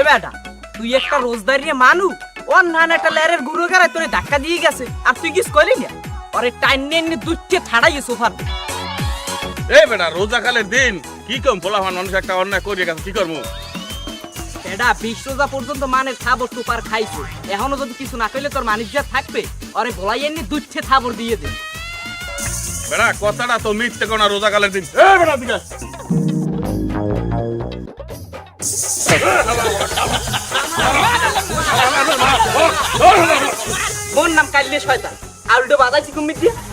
এ বেটা, তুই একটা রোজদারি মানু ওর নানা একটা লেরের গুরু গারে তোরে ধাক্কা দিয়ে গেছে, আর তুই কিছু কইলি না? আরে নিয়ে নিয়ে দুটকে ছাড়াই সোফার। এ বেটা রোজা কালের দিন কি কম পোলাফান মানুষ একটা অন্যায় করে গেছে, কি করব? এটা বিশ রোজা পর্যন্ত মানে থাবর টুপার খাইছে। এখনও যদি কিছু না করলে তোর মানিজ্য থাকবে ওরে বলাই এনে দুচ্ছে থাবর দিয়ে দে। বেটা কথাটা তো মিথ্যে কোনা রোজাকালের দিন। এই বেটা দিকে। মোর নাম কালিয়ে শয়তান। আর উল্টো বাজাইছি কুমির দিয়ে।